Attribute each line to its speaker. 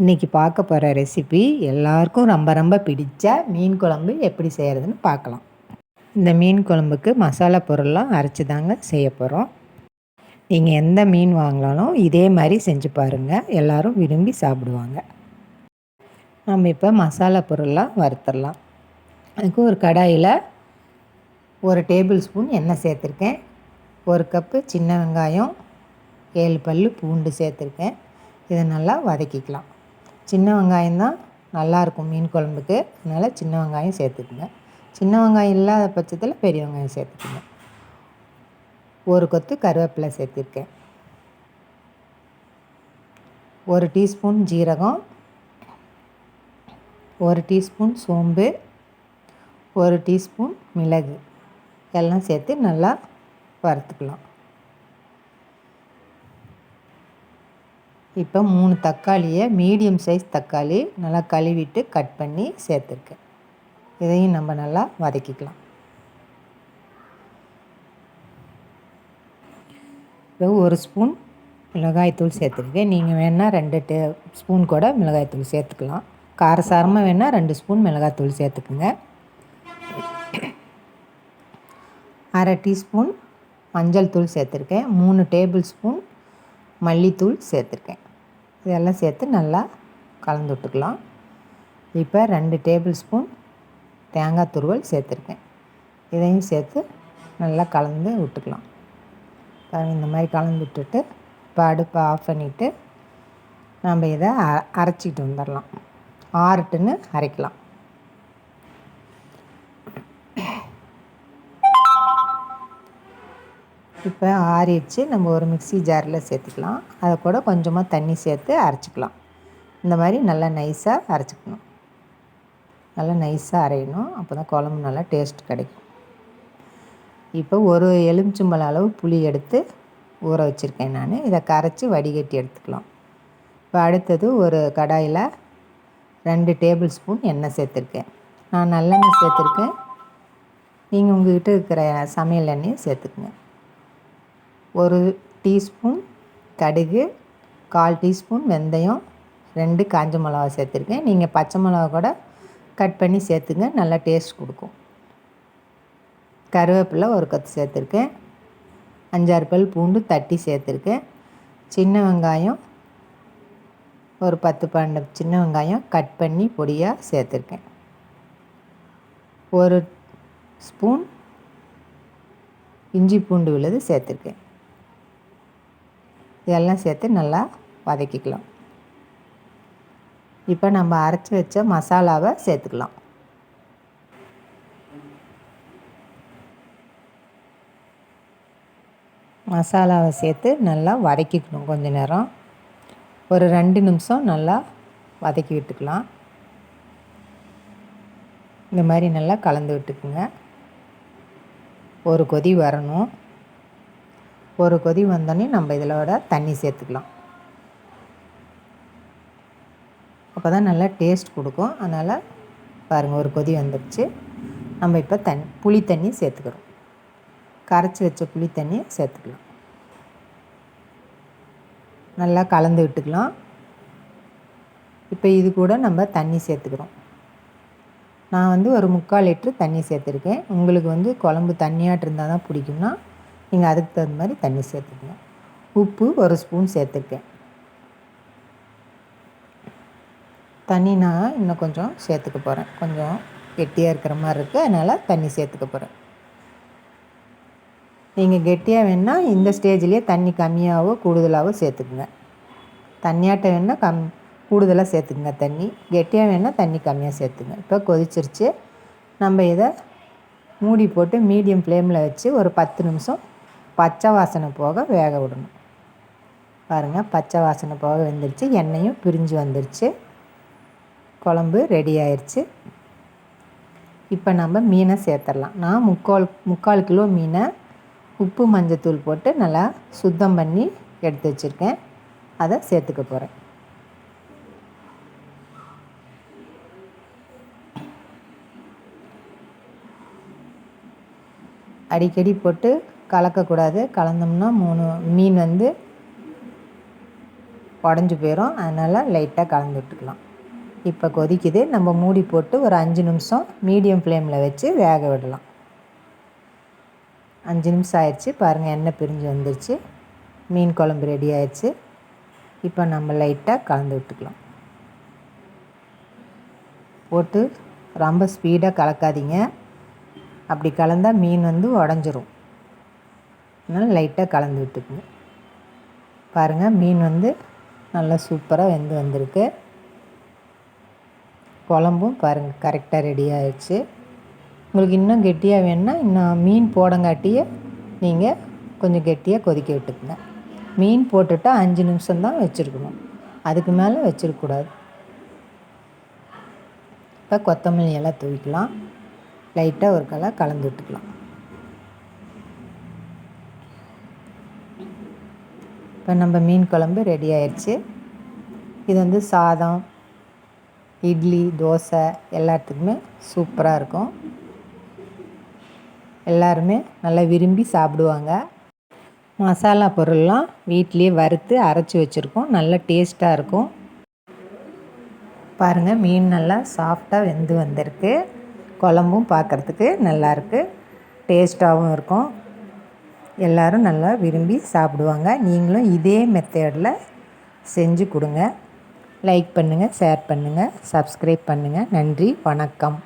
Speaker 1: இன்றைக்கி பார்க்க போகிற ரெசிபி எல்லாருக்கும் ரொம்ப ரொம்ப பிடிச்ச மீன் குழம்பு எப்படி செய்கிறதுன்னு பார்க்கலாம். இந்த மீன் குழம்புக்கு மசாலா பொருள்லாம் அரைச்சி தாங்க செய்ய போகிறோம் நீங்கள் எந்த மீன் வாங்கினாலும் இதே மாதிரி செஞ்சு பாருங்கள் எல்லோரும் விரும்பி சாப்பிடுவாங்க. நம்ம இப்போ மசாலா பொருள்லாம் வறுத்துடலாம். அதுக்கு ஒரு கடாயில் ஒரு டேபிள் ஸ்பூன் எண்ணெய் சேர்த்துருக்கேன். ஒரு கப்பு சின்ன வெங்காயம் ஏழு பல் பூண்டு சேர்த்துருக்கேன். இதை நல்லா வதக்கிக்கலாம். சின்ன வெங்காயம் தான் நல்லாயிருக்கும் மீன் குழம்புக்கு. அதனால் சின்ன வெங்காயம் சேர்த்துக்குங்க. சின்ன வெங்காயம் இல்லாத பட்சத்தில் பெரிய வெங்காயம் சேர்த்துக்குங்க. ஒரு கொத்து கருவேப்பிலை சேர்த்துருக்கேன். ஒரு டீஸ்பூன் ஜீரகம். ஒரு டீஸ்பூன் சோம்பு. ஒரு டீஸ்பூன் மிளகு. எல்லாம் சேர்த்து நல்லா வறுத்துக்கலாம். இப்போ மூணு தக்காளியை மீடியம் சைஸ் தக்காளி நல்லா கழுவிட்டு கட் பண்ணி சேர்த்துருக்கேன். இதையும் நம்ம நல்லா வதக்கிக்கலாம். இப்போ ஒரு ஸ்பூன் மிளகாய்த்தூள் சேர்த்துருக்கேன். நீங்கள் வேணால் ரெண்டு டே ஸ்பூன் கூட மிளகாய்த்தூள் சேர்த்துக்கலாம். காரசாரமாக வேணால் ரெண்டு ஸ்பூன் மிளகாய்த்தூள் சேர்த்துக்குங்க. அரை டீஸ்பூன் மஞ்சள் தூள் சேர்த்துருக்கேன். மூணு டேபிள் ஸ்பூன் மல்லித்தூள் சேர்த்துருக்கேன். இதெல்லாம் சேர்த்து நல்லா கலந்து விட்டுக்கலாம். இப்போ ரெண்டு டேபிள் ஸ்பூன் தேங்காய் துருவல் சேர்த்துருக்கேன். இதையும் சேர்த்து நல்லா கலந்து விட்டுக்கலாம். இந்த மாதிரி கலந்து விட்டுட்டு இப்போ அடுப்பை ஆஃப் பண்ணிவிட்டு நம்ம இதை அரைச்சிக்கிட்டு வந்துடலாம். ஆறுட்டுன்னு அரைக்கலாம். இப்போ ஆறிடுச்சு. நம்ம ஒரு மிக்சி ஜாரில் சேர்த்துக்கலாம். அதை கூட கொஞ்சமாக தண்ணி சேர்த்து அரைச்சிக்கலாம். இந்த மாதிரி நல்லா நைஸாக அரைச்சிக்கணும். நல்லா நைஸாக அரையணும். அப்போ தான் குழம்பு நல்லா டேஸ்ட் கிடைக்கும். இப்போ ஒரு எலுமிச்சம்பழம் அளவு புளி எடுத்து ஊற வச்சுருக்கேன் நான். இதை கரைச்சி வடிகட்டி எடுத்துக்கலாம். இப்போ அடுத்தது ஒரு கடாயில் ரெண்டு டேபிள் ஸ்பூன் எண்ணெய் சேர்த்துருக்கேன். நான் நல்லெண்ணெய் சேர்த்துருக்கேன். நீங்கள் உங்கள்கிட்ட இருக்கிற சமையல் எண்ணெயை சேர்த்துக்குங்க. ஒரு டீஸ்பூன் கடுகு கால் டீஸ்பூன் வெந்தயம் ரெண்டு காஞ்ச மிளகா சேர்த்துருக்கேன். நீங்கள் பச்சை மிளகா கூட கட் பண்ணி சேர்த்துங்க நல்லா டேஸ்ட் கொடுக்கும். கருவேப்பிலை ஒரு கத்து சேர்த்துருக்கேன். அஞ்சாறு பல் பூண்டு தட்டி சேர்த்துருக்கேன். சின்ன வெங்காயம் ஒரு பத்து பன்னெண்டு சின்ன வெங்காயம் கட் பண்ணி பொடியாக சேர்த்துருக்கேன். ஒரு ஸ்பூன் இஞ்சி பூண்டு விழுது சேர்த்துருக்கேன். இதெல்லாம் சேர்த்து நல்லா வதக்கிக்கலாம். இப்போ நம்ம அரைச்சி வச்ச மசாலாவை சேர்த்துக்கலாம். மசாலாவை சேர்த்து நல்லா வதக்கிக்கணும் கொஞ்ச நேரம். ஒரு ரெண்டு நிமிஷம் நல்லா வதக்கி விட்டுக்கலாம். இந்த மாதிரி நல்லா கலந்து விட்டுக்குங்க. ஒரு கொதி வரணும். ஒரு கொதி வந்தோடனே நம்ம இதிலோட தண்ணி சேர்த்துக்கலாம். அப்போ தான் நல்லா டேஸ்ட் கொடுக்கும். அதனால் பாருங்கள் ஒரு கொதி வந்துடுச்சு. நம்ம இப்போ தண்ணி புளி தண்ணி சேர்த்துக்கிறோம். கரைச்சி வச்ச புளி தண்ணியை சேர்த்துக்கலாம். நல்லா கலந்து விட்டுக்கலாம். இப்போ இது கூட நம்ம தண்ணி சேர்த்துக்கிறோம். நான் வந்து ஒரு முக்கால் லிட்ரு தண்ணி சேர்த்துருக்கேன். உங்களுக்கு வந்து குழம்பு தண்ணியாட்டு இருந்தால் தான் பிடிக்கும்னா நீங்கள் அதுக்கு தகுந்த மாதிரி தண்ணி சேர்த்துக்கங்க உப்பு ஒரு ஸ்பூன் சேர்த்துக்கேன் தண்ணி நான் இன்னும் கொஞ்சம் சேர்த்துக்க போகிறேன் கொஞ்சம் கெட்டியாக இருக்கிற மாதிரி இருக்குது அதனால் தண்ணி சேர்த்துக்க போகிறேன் நீங்கள் கெட்டியாக வேணால் இந்த ஸ்டேஜ்லேயே தண்ணி கம்மியாகவோ கூடுதலாகவோ சேர்த்துக்குங்க. தண்ணியாட்ட வேணால் கம் கூடுதலாக சேர்த்துக்குங்க தண்ணி. கெட்டியாக வேணால் தண்ணி கம்மியாக சேர்த்துங்க இப்போ கொதிச்சிருச்சு. நம்ம இதை மூடி போட்டு மீடியம் ஃப்ளேமில் வச்சு ஒரு பத்து நிமிஷம் பச்சை வாசனை போக வேக விடணும். பாருங்கள் பச்சை வாசனை போக வந்துருச்சு. எண்ணெயும் பிரிஞ்சு வந்துருச்சு. குழம்பு ரெடி ஆயிடுச்சு இப்போ நம்ம மீனை சேர்த்துடலாம். நான் முக்கால் முக்கால் கிலோ மீனை உப்பு மஞ்சத்தூள் போட்டு நல்லா சுத்தம் பண்ணி எடுத்து வச்சுருக்கேன். அதை சேர்த்துக்க போகிறேன் அடிக்கடி போட்டு கலக்கக்கூடாது. கலந்தோம்னா மூணு மீன் வந்து உடஞ்சி போயிடும் அதனால் லைட்டாக கலந்து விட்டுக்கலாம். இப்போ கொதிக்குது. நம்ம மூடி போட்டு ஒரு அஞ்சு நிமிஷம் மீடியம் ஃப்ளேமில் வச்சு வேக விடலாம். அஞ்சு நிமிஷம் ஆயிடுச்சு. பாருங்கள் எண்ணெய் பிரிஞ்சு வந்துருச்சு. மீன் குழம்பு ரெடி ஆயிடுச்சு. இப்போ நம்ம லைட்டாக கலந்து விட்டுக்கலாம். போட்டு ரொம்ப ஸ்பீடாக கலக்காதீங்க. அப்படி கலந்தால் மீன் வந்து உடஞ்சிரும். அதனால் லைட்டாக கலந்து விட்டுக்குங்க. பாருங்கள் மீன் வந்து நல்லா சூப்பராக வெந்து வந்திருக்கு. குழம்பும் பாருங்கள் கரெக்டாக ரெடி ஆயிடுச்சு. உங்களுக்கு இன்னும் கெட்டியாக வேணுன்னா இன்னும் மீன் போடங்காட்டியே நீங்கள் கொஞ்சம் கெட்டியாக கொதிக்க விட்டுக்குங்க. மீன் போட்டுட்டு அஞ்சு நிமிஷம்தான் வச்சுருக்கணும். அதுக்கு மேலே வச்சிருக்கக்கூடாது இப்போ கொத்தமல்லி எல்லாம் தூவிக்கலாம். லைட்டாக ஒரு கலர் கலந்து விட்டுக்கலாம். இப்போ நம்ம மீன் குழம்பு ரெடி ஆயிடுச்சு. இது வந்து சாதம் இட்லி தோசை எல்லாத்துக்குமே சூப்பராக இருக்கும். எல்லாருமே நல்லா விரும்பி சாப்பிடுவாங்க. மசாலா பொருள்லாம் வீட்லேயே வறுத்து அரைச்சி வச்சுருக்கோம். நல்லா டேஸ்ட்டாக இருக்கும். பாருங்கள் மீன் நல்லா சாஃப்டாக வெந்து வந்திருக்கு. குழம்பும் பார்க்குறதுக்கு நல்லாயிருக்கு டேஸ்ட்டாகவும் இருக்கும். எல்லோரும் நல்லா விரும்பி சாப்பிடுவாங்க. நீங்களும் இதே மெத்தேடில் செஞ்சு கொடுங்க. லைக் பண்ணுங்கள் ஷேர் பண்ணுங்கள் சப்ஸ்கிரைப் பண்ணுங்கள் நன்றி வணக்கம்.